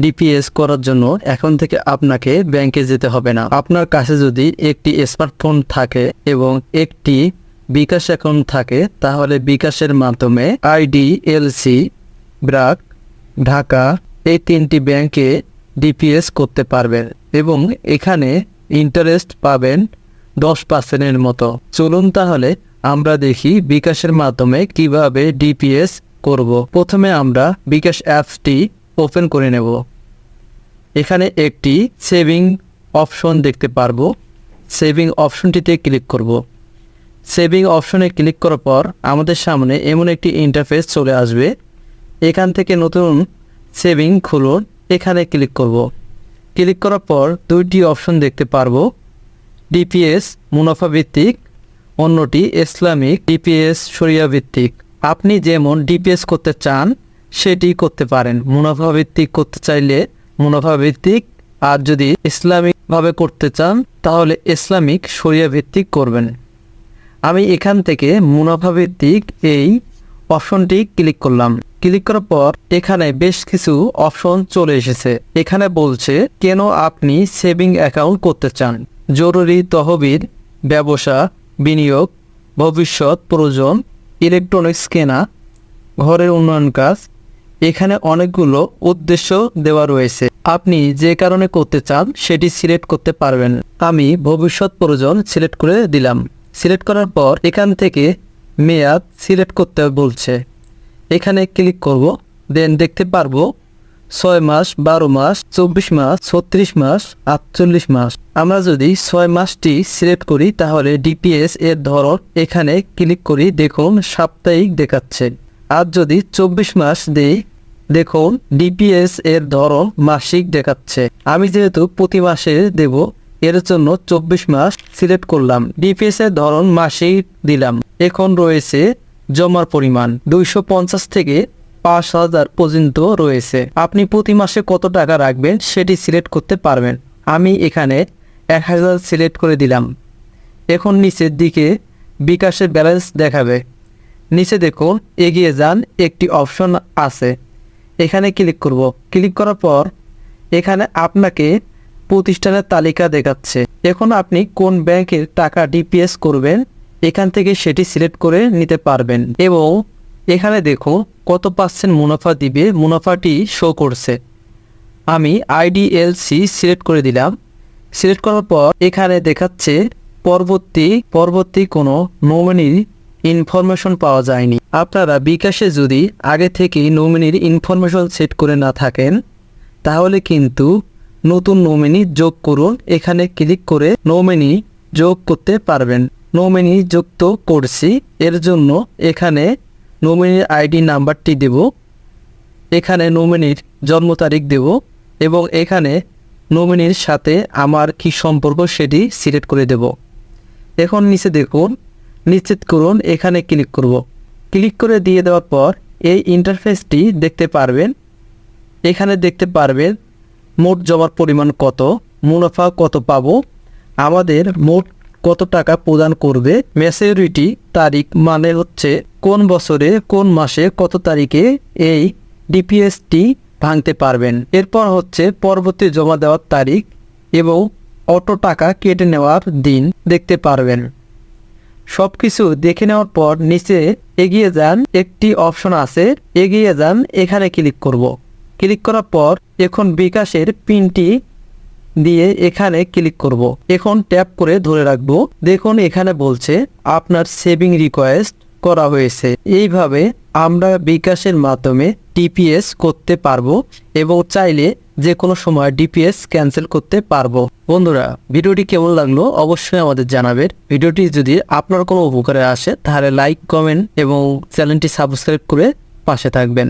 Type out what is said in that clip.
DPS করার জন্য এখন থেকে আপনাকে ব্যাংকে যেতে হবে না। আপনার কাছে যদি একটি স্মার্টফোন থাকে এবং একটি বিকাশ অ্যাকাউন্ট থাকে, তাহলে বিকাশের মাধ্যমে আইডি আইডিএলসি ব্রাক, ঢাকা, এই তিনটি ব্যাংকে ডিপিএস করতে পারবেন এবং এখানে ইন্টারেস্ট পাবেন দশ পার্সেন্টের মতো। চলুন তাহলে আমরা দেখি বিকাশের মাধ্যমে কীভাবে ডিপিএস করব। প্রথমে আমরা বিকাশ অ্যাপসটি ওপেন করে নেব। এখানে একটি সেভিং অপশন দেখতে পারব। সেভিং অপশনটিতে ক্লিক করব। সেভিং অপশনে ক্লিক করার পর আমাদের সামনে এমন একটি ইন্টারফেস চলে আসবে। এখান থেকে নতুন সেভিং খুলুন। এখানে ক্লিক করব। ক্লিক করার পর দুইটি অপশন দেখতে পারব। ডিপিএস মুনাফা ভিত্তিক, অন্যটি ইসলামিক ডিপিএস শরিয়া ভিত্তিক। আপনি যেমন ডিপিএস করতে চান সেটি করতে পারেন। মুনাফা ভিত্তিক করতে চাইলে মুনাফা ভিত্তিক, আর যদি ইসলামিকভাবে করতে চান, তাহলে ইসলামিক শরিয়া ভিত্তিক করবেন। আমি এখান থেকে মুনাফা ভিত্তিক এই অপশনটি ক্লিক করলাম। ক্লিক করার পর এখানে বেশ কিছু অপশন চলে এসেছে। এখানে বলছে, কেন আপনি সেভিং অ্যাকাউন্ট করতে চান? জরুরি তহবিল, ব্যবসা, বিনিয়োগ, ভবিষ্যৎ, প্রয়োজন, ইলেকট্রনিক্স কেনা, ঘরের উন্নয়ন কাজ এখানে অনেকগুলো উদ্দেশ্য দেওয়া রয়েছে। আপনি যে কারণে করতে চান, সেটি সিলেক্ট করতে পারবেন। আমি ভবিষ্যৎ প্রয়োজন সিলেক্ট করে দিলাম। সিলেক্ট করার পর এখান থেকে মেয়াদ সিলেক্ট করতে বলছে। এখানে ক্লিক করব, দেন দেখতে পারব ছয় মাস, বারো মাস, চব্বিশ মাস, ছত্রিশ মাস, আটচল্লিশ মাস। আমরা যদি ছয় মাসটি সিলেক্ট করি, তাহলে ডিপিএস এর ধরন এখানে ক্লিক করি দেখুন সাপ্তাহিক দেখাচ্ছে। আর যদি চব্বিশ মাস দেই, দেখুন ডিপিএস এর ধরন মাসিক দেখাচ্ছে। আমি যেহেতু প্রতি মাসে দেব, এর জন্য চব্বিশ মাস সিলেক্ট করলাম। ডিপিএস এর ধরন মাসিক দিলাম। এখন রয়েছে জমার পরিমাণ। দুইশো পঞ্চাশ থেকে পাঁচ হাজার পর্যন্ত রয়েছে। আপনি প্রতি মাসে কত টাকা রাখবেন সেটি সিলেক্ট করতে পারবেন। আমি এখানে এক হাজার সিলেক্ট করে দিলাম। এখন নিচের দিকে বিকাশের ব্যালেন্স দেখাবে। নিচে দেখো, এগিয়ে যান, একটি অপশন আছে। এখানে ক্লিক করব। ক্লিক করার পর এখানে আপনাকে প্রতিষ্ঠানের তালিকা দেখাচ্ছে। এখন আপনি কোন ব্যাংকের টাকা ডিপিএস করবেন, এখান থেকে সেটি সিলেক্ট করে নিতে পারবেন এবং এখানে দেখো কত পার্সেন্ট মুনাফা দিবে, মুনাফাটি শো করছে। আমি আইডিএলসি সিলেক্ট করে দিলাম। সিলেক্ট করার পর এখানে দেখাচ্ছে পরবর্তী পরবর্তী কোনো নমিনির ইনফরমেশন পাওয়া যায়নি। আপনারা বিকাশে যদি আগে থেকেই নমিনির ইনফরমেশন সেট করে না থাকেন, তাহলে কিন্তু নতুন নমিনি যোগ করুন। এখানে ক্লিক করে নমিনি যোগ করতে পারবেন। নমিনি যুক্ত করছি, এর জন্য এখানে নমিনির আইডি নাম্বারটি দেব, এখানে নমিনির জন্ম তারিখ দেব এবং এখানে নমিনির সাথে আমার কি সম্পর্ক সেটি সিলেক্ট করে দেব। এখন নিচে দেখুন নিশ্চিত করুন, এখানে ক্লিক করব। ক্লিক করে দিয়ে দেওয়ার পর এই ইন্টারফেসটি দেখতে পারবেন। এখানে দেখতে পারবেন মোট জমার পরিমাণ কত, মুনাফা কত পাব, আমাদের মোট কত টাকা প্রদান করবে ম্যাচিউরিটি তারিখ মানে হচ্ছে কোন বছরে, কোন মাসে, কত তারিখে এই ডিপিএসটি ভাঙতে পারবেন। এরপর হচ্ছে পরবর্তী জমা দেওয়ার তারিখ এবং অটো টাকা কেটে নেওয়ার দিন দেখতে পারবেন। সব কিছু দেখে নেওয়ার পর নিচে এগিয়ে যান, একটি অপশন আছে, এগিয়ে যান, এখানে ক্লিক করব। ক্লিক করার পর এখন বিকাশের পিনটি দিয়ে এখানে ক্লিক করব। এখন ট্যাপ করে ধরে রাখব। দেখুন, এখানে বলছে, আপনার সেভিং রিকোয়েস্ট করা হয়েছে। এইভাবে আমরা বিকাশের মাধ্যমে ডিপিএস করতে পারব এবং চাইলে যে কোনো সময় ডিপিএস ক্যান্সেল করতে পারব। বন্ধুরা, ভিডিওটি কেমন লাগল অবশ্যই আমাদের জানাবেন। ভিডিওটি যদি আপনার কোনো উপকারে আসে, তাহলে লাইক কমেন্ট এবং চ্যানেলটি সাবস্ক্রাইব করে পাশে থাকবেন।